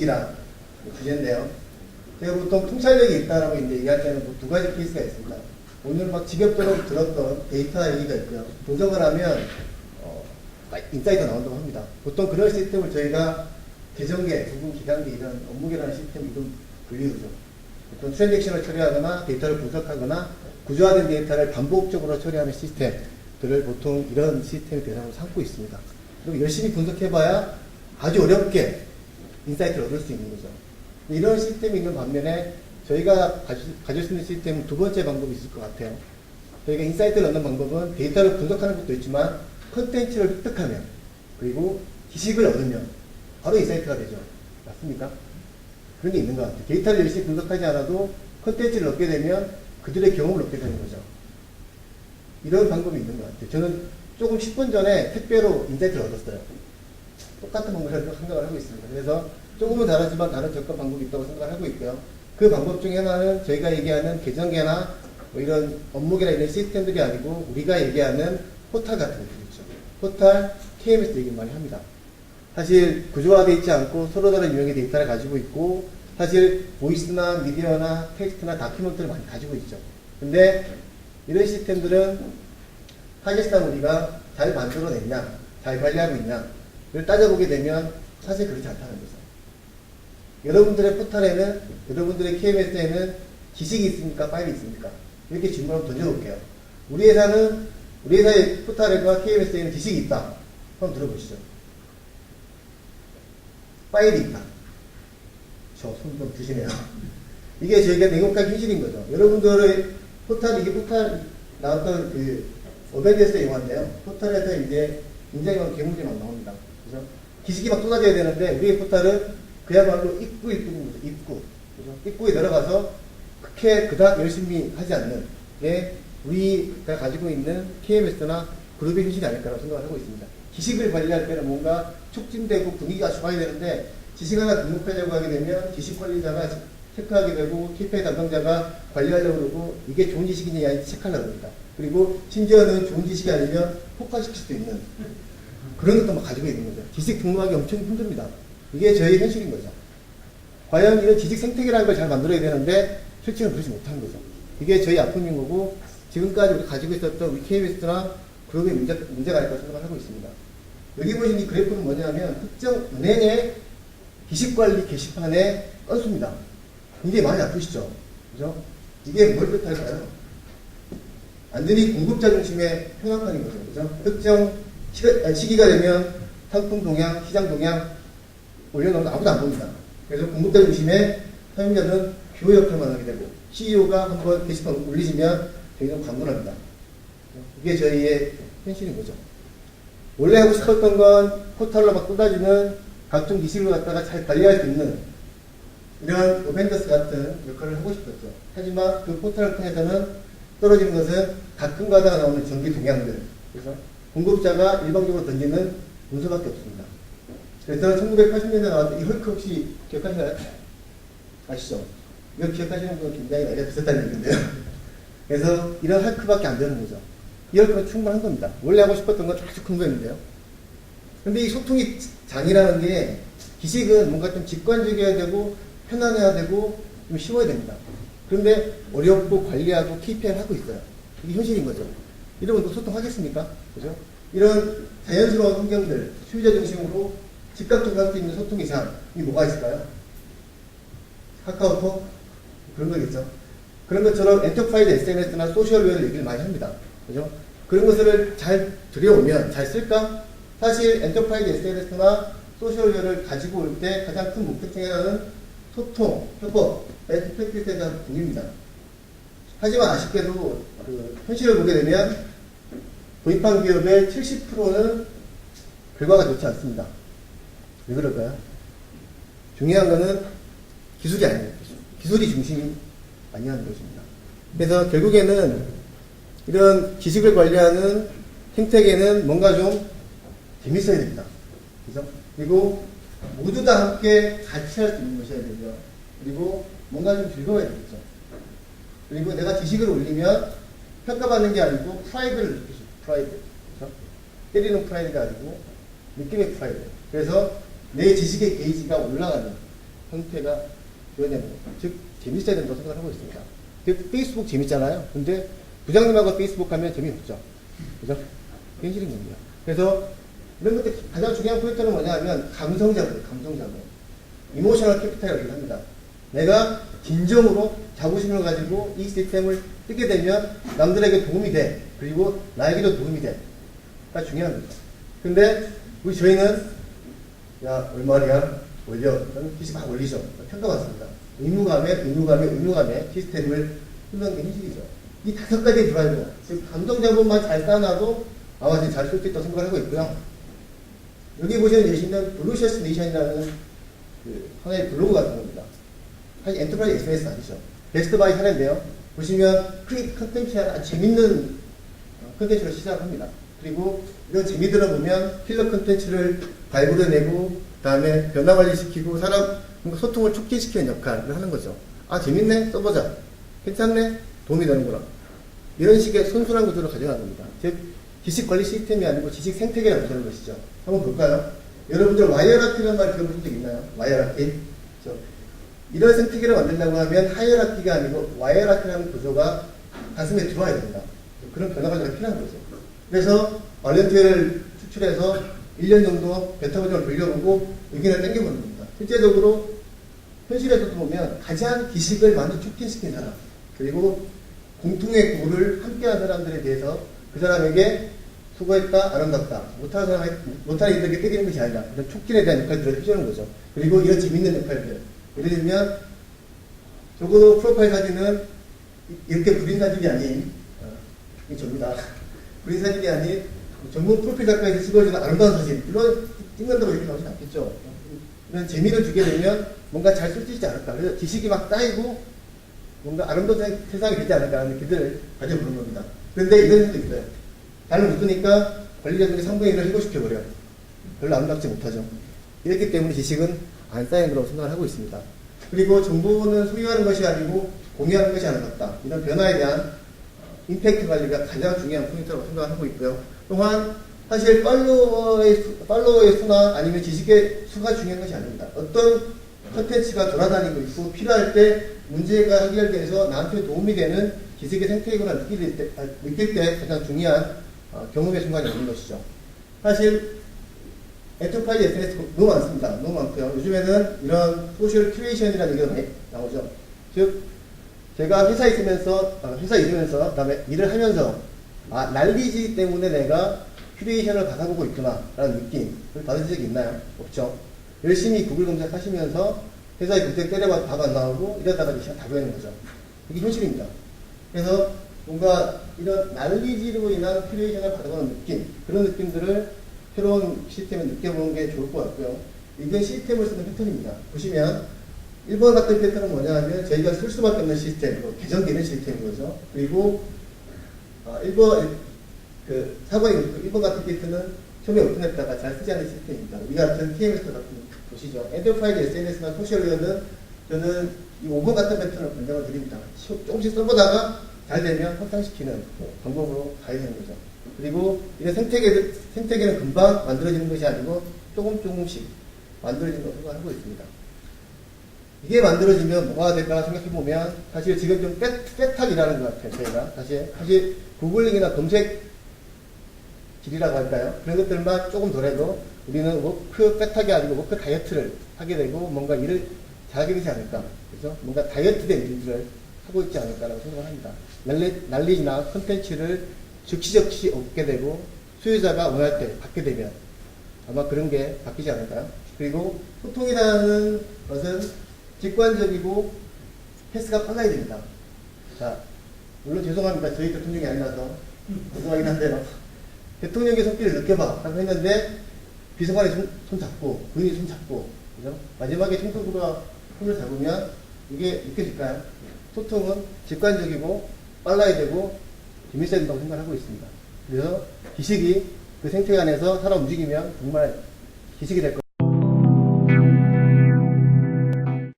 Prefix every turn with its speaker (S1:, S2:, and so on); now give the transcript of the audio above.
S1: 지식이란 주제인데요. 제가 보통 통찰력이 있다라고 이제 얘기할 때는 뭐 두 가지 케이스가 있습니다. 오늘 막 직업적으로 들었던 데이터 얘기가 있고요. 분석을 하면 어, 인사이트 나온다고 합니다. 보통 그런 시스템을 저희가 계정계, 부분 기간계 이런 업무계라는 시스템 이름 불리우죠. 보통 트랜잭션을 처리하거나 데이터를 분석하거나 구조화된 데이터를 반복적으로 처리하는 시스템들을 보통 이런 시스템의 대상으로 삼고 있습니다. 그리고 열심히 분석해봐야 아주 어렵게 인사이트를 얻을 수 있는 거죠. 이런 시스템이 있는 반면에 저희가 가질, 수 있는 시스템은 두 번째 방법이 있을 것 같아요. 저희가 인사이트를 얻는 방법은 데이터를 분석하는 것도 있지만 컨텐츠를 획득하면 그리고 지식을 얻으면 바로 인사이트가 되죠. 맞습니까? 그런 게 있는 것 같아요. 데이터를 열심히 분석하지 않아도 컨텐츠를 얻게 되면 그들의 경험을 얻게 되는 거죠. 이런 방법이 있는 것 같아요. 저는 조금 10분 전에 택배로 인사이트를 얻었어요. 똑같은 방법을 생각을 하고 있습니다. 그래서 조금은 다르지만 다른 접근 방법이 있다고 생각을 하고 있고요. 그 방법 중에 하나는 저희가 얘기하는 계정계나 뭐 이런 업무계나 이런 시스템들이 아니고 우리가 얘기하는 포탈 같은 것들이죠. 포탈, KMS 얘기를 많이 합니다. 사실 구조화되어 있지 않고 서로 다른 유형의 데이터를 가지고 있고 사실 보이스나 미디어나 텍스트나 다큐멘트를 많이 가지고 있죠. 근데 이런 시스템들은 사실상 우리가 잘 만들어냈냐, 잘 관리하고 있냐를 따져보게 되면 사실 그렇지 않다는 거죠. 여러분들의 포탈에는, 여러분들의 KMS에는 지식이 있습니까? 파일이 있습니까? 이렇게 질문을 던져볼게요. 우리 회사는, 우리 회사의 포탈과 KMS에는 지식이 있다. 한번 들어보시죠. 파일이 있다. 저손좀 드시네요. 이게 저희가 냉혹한 현실인 거죠. 여러분들의 포탈, 이게 포탈 나왔던 그 어벤져스의 영화인데요. 포탈에서 이제 굉장히 괴물들이 막 나옵니다. 그죠? 기식이 막 쏟아져야 되는데 우리의 포탈은 그야말로 입구 거죠. 입구. 그죠? 입구에 들어가서 그렇게 그닥 열심히 하지 않는 게 우리가 가지고 있는 KMS나 그룹의 현실이 아닐까라고 생각을 하고 있습니다. 지식을 관리할 때는 뭔가 촉진되고 분위기가 좋아야 되는데 지식 하나 등록하려고 하게 되면 지식 관리자가 체크하게 되고 KPI 담당자가 관리하려고 그러고 이게 좋은 지식이냐 아닌지 체크하려고 합니다. 그리고 심지어는 좋은 지식이 아니면 폭파시킬 수도 있는 그런 것도 막 가지고 있는 거죠. 지식 등록하기 엄청 힘듭니다. 이게 저희 현실인 거죠. 과연 이런 지식 생태계라는 걸 잘 만들어야 되는데 실제로 그러지 못하는 거죠. 이게 저희 아픔인 거고 지금까지 우리 가지고 있었던 KBS나 그룹의 문제, 문제가 아닐까 생각을 하고 있습니다. 여기 보신 이 그래프는 뭐냐면 특정 은행의 기식관리 게시판의 건수입니다. 굉장히 많이 아프시죠? 그죠? 이게 뭘 뜻할까요? 완전히 공급자 중심의 평화판인 거죠. 그죠? 특정 시가, 아니, 시기 가 되면 상품 동향, 시장 동향 올려놓으면 아무도 안 봅니다. 그래서 공급자 중심의 사용자는 뷰 역할만 하게 되고 CEO가 한번 게시판 올리시면 저희는 광고를 합니다. 이게 저희의 현실인 거죠. 원래 하고 싶었던 건 포털로 막 쏟아지는 각종 기식을 갖다가 잘 관리할 수 있는 이런 오벤더스 같은 역할을 하고 싶었죠. 하지만 그 포털을 통해서는 떨어지는 것은 가끔 가다가 나오는 전기 동향들. 그래서 공급자가 일방적으로 던지는 문서밖에 없습니다. 그래서 1980년대 나왔던 이 헐크 혹시 기억하시나요? 아시죠? 이거 기억하시는 분은 굉장히 나이가 비슷한 얘기인데요. 그래서 이런 헐크밖에 안 되는 거죠. 이 헐크는 충분한 겁니다. 원래 하고 싶었던 건 아주 큰 거였는데요. 근데 이 소통이 장이라는 게 기식은 뭔가 좀 직관적이어야 되고 편안해야 되고 좀 쉬워야 됩니다. 그런데 어렵고 관리하고 KPI를 하고 있어요. 이게 현실인 거죠. 이러면 또 소통하겠습니까? 그죠? 이런 자연스러운 환경들, 소유자 중심으로 즉각적으로 할 수 있는 소통 이상, 이 뭐가 있을까요? 카카오톡? 그런 거겠죠. 그런 것처럼 엔터프라이즈 SNS나 소셜웨어를 얘기를 많이 합니다. 그죠? 그런 것을 잘 들여오면 잘 쓸까? 사실 엔터프라이즈 SNS나 소셜웨어를 가지고 올 때 가장 큰 목표 중에 하나는 소통, 협업, 베스트 프랙티스에 대한 공유입니다. 하지만 아쉽게도 그 현실을 보게 되면 도입한 기업의 70%는 결과가 좋지 않습니다. 왜 그럴까요? 중요한 거는 기술이 아니에요. 기술이 중심이 아니라는 것입니다. 그래서 결국에는 이런 지식을 관리하는 생태계는 뭔가 좀 재밌어야 됩니다. 그죠? 그리고 모두 다 함께 같이 할 수 있는 것이어야 되고요. 그리고 뭔가 좀 즐거워야 되겠죠. 그리고 내가 지식을 올리면 평가받는 게 아니고 프라이드를 있어요. 프라이드. 그죠? 때리는 프라이드가 아니고 느낌의 프라이드. 그래서 내 지식의 게이지가 올라가는 형태가 거. 즉 재밌어야 된다고 생각을 하고 있습니다. 즉 페이스북 재밌잖아요. 근데 부장님하고 페이스북 하면 재미없죠. 그죠? 현실인 겁니다. 그래서 이런 것들 가장 중요한 포인트는 뭐냐 하면 감성자분, 감성자분. 이모셔널 캐피탈이라고 얘기합니다. 내가 진정으로 자부심을 가지고 이 시스템을 쓰게 되면 남들에게 도움이 돼. 그리고 나에게도 도움이 돼. 가 중요한 거죠. 근데 우리 저희는 야 얼마냐 올려. 그러면 PC 막 올리죠. 평가받습니다. 의무감에 의무감에 의무감에 시스템을 쓰는 게 현실이죠. 이 다섯 가지 드라이버, 즉 감정 자본만 잘 쌓아놔도 아마 잘쓸수 있다고 생각을 하고 있고요. 여기 보시는 예시는 블루셔스 네이션이라는 그 하나의 블로그 같은 겁니다. 사실 엔터프라이즈 SNS 아니죠. 베스트 바이 사례인데요. 보시면 크리에이트 컨텐츠 하나 재밌는 어, 컨텐츠로 시작합니다. 그리고 이런 재미들을 보면 필러 컨텐츠를 발굴해내고 그다음에 변화 관리시키고 사람 소통을 촉진시키는 역할을 하는 거죠. 아 재밌네 써보자. 괜찮네 도움이 되는구나. 이런 식의 순수한 구조를 가져가는 겁니다. 즉 지식 관리 시스템이 아니고 지식 생태계를 만드는 것이죠. 한번 볼까요? 여러분들 와이어라키라는 말 들어본 적 있나요? 와이어라키. 그렇죠? 이런 생태계를 만들려고 하면 하이어라키가 아니고 와이어라키라는 구조가 가슴에 들어와야 됩니다. 그런 변화 과정이 필요한 거죠. 그래서 얼렌트를 추출해서 1년 정도 베타 버전을 돌려보고 의견을 땡겨보는 겁니다. 실제적으로 현실에서도 보면 가장 기식을 많이 촉진시킨 사람 그리고 공통의 고를 함께한 사람들에 대해서 그 사람에게 수고했다, 아름답다. 못하는 사람에게, 못하는 이들에게 때리는 것이 아니라 이런 촉진에 대한 역할들을 해주는 거죠. 그리고 이런 재밌는 역할들. 예를 들면, 적어도 프로파일 사진은 이렇게 부린 사진이 아닌, 어, 이 접니다. 부린 사진이 아닌, 전문 프로필 작가에서 찍어주는 아름다운 사진. 물론 찍는다고 이렇게 나오진 않겠죠. 이런 재미를 주게 되면 뭔가 잘 있지 않을까. 그래서 지식이 막 쌓이고 뭔가 아름다운 세- 세상이 되지 않을까 하는 기대를 가져보는 겁니다. 그런데 이런 수도 있어요. 잘 못쓰니까 관리자들이 3분의 1을 해고시켜버려요. 별로 아름답지 못하죠. 이렇기 때문에 지식은 안 쌓이는 거라고 생각을 하고 있습니다. 그리고 정보는 소유하는 것이 아니고 공유하는 것이 아니었다. 이런 변화에 대한 어, 임팩트 관리가 가장 중요한 포인트라고 생각을 하고 있고요. 또한 사실 팔로워의, 수- 팔로워의 수나 아니면 지식의 수가 중요한 것이 아닙니다. 어떤 컨텐츠가 돌아다니고 있고 필요할 때 문제가 해결돼서 나한테 도움이 되는 지식의 생태계가 느낄 때, 아, 느낄 때 가장 중요한 어, 경험의 순간이 오는 것이죠. 사실 엔터프라이즈 SNS 너무 많습니다. 너무 많고요. 요즘에는 이런 소셜 큐레이션이라는 얘기가 많이 나오죠. 즉 제가 회사 있으면서 어, 회사 있으면서 그다음에 일을 하면서 아 난리지 때문에 내가 큐레이션을 받아보고 있구나라는 느낌을 받은 적이 있나요? 없죠. 열심히 구글 검색하시면서 회사에 검색 때려봐도 답 안 나오고 이러다가 이제 다 보이는 거죠. 이게 현실입니다. 그래서 뭔가 이런 난리지로 인한 큐레이션을 받아보는 느낌 그런 느낌들을 새로운 시스템에 느껴보는 게 좋을 것 같고요. 이게 시스템을 쓰는 패턴입니다. 보시면 1번 같은 패턴은 뭐냐 하면 저희가 쓸 수밖에 없는 시스템, 뭐 개정 기능 시스템인 거죠. 그리고 어, 1번, 그 4번이 1번 같은 케이스는 처음에 오픈했다가 잘 쓰지 않는 시스템입니다. 우리 같은 TMS 같은 보시죠. 엔터프라이즈 SNS나 소셜리어는 저는 이 5번 같은 패턴을 권장을 드립니다. 시- 조금씩 써보다가 잘 되면 확장시키는 방법으로 가야 되는 거죠. 그리고 이런 생태계, 생태계는 금방 만들어지는 것이 아니고 조금 조금씩 만들어지는 것으로 생각하고 있습니다. 이게 만들어지면 뭐가 될까 생각해보면 사실 지금 좀 빼, 빼탁이라는 것 같아요, 저희가. 사실, 사실 구글링이나 검색 길이라고 할까요? 그런 것들만 조금 덜해도 우리는 워크 빼탁이 아니고 워크 다이어트를 하게 되고 뭔가 일을 잘하게 되지 않을까. 그죠? 뭔가 다이어트된 일들을 하고 있지 않을까라고 생각을 합니다. 난리, 난리나 컨텐츠를 즉시 즉시 얻게 되고 수요자가 원할 때 받게 되면 아마 그런 게 바뀌지 않을까요? 그리고 소통이라는 것은 직관적이고 패스가 빨라야 됩니다. 자, 물론 죄송합니다. 저희 대통령이 아니라서 죄송하긴 한데요. 대통령의 손길을 느껴봐 라고 했는데 비서관이 손, 손 잡고 부인이 손 잡고 그죠? 마지막에 총수부가 손을 잡으면 이게 느껴질까요? 소통은 직관적이고 빨라야 되고 재밌어야 된다고 생각하고 있습니다. 그래서 기식이 그 생태 안에서 살아 움직이면 정말 기식이 될 거다.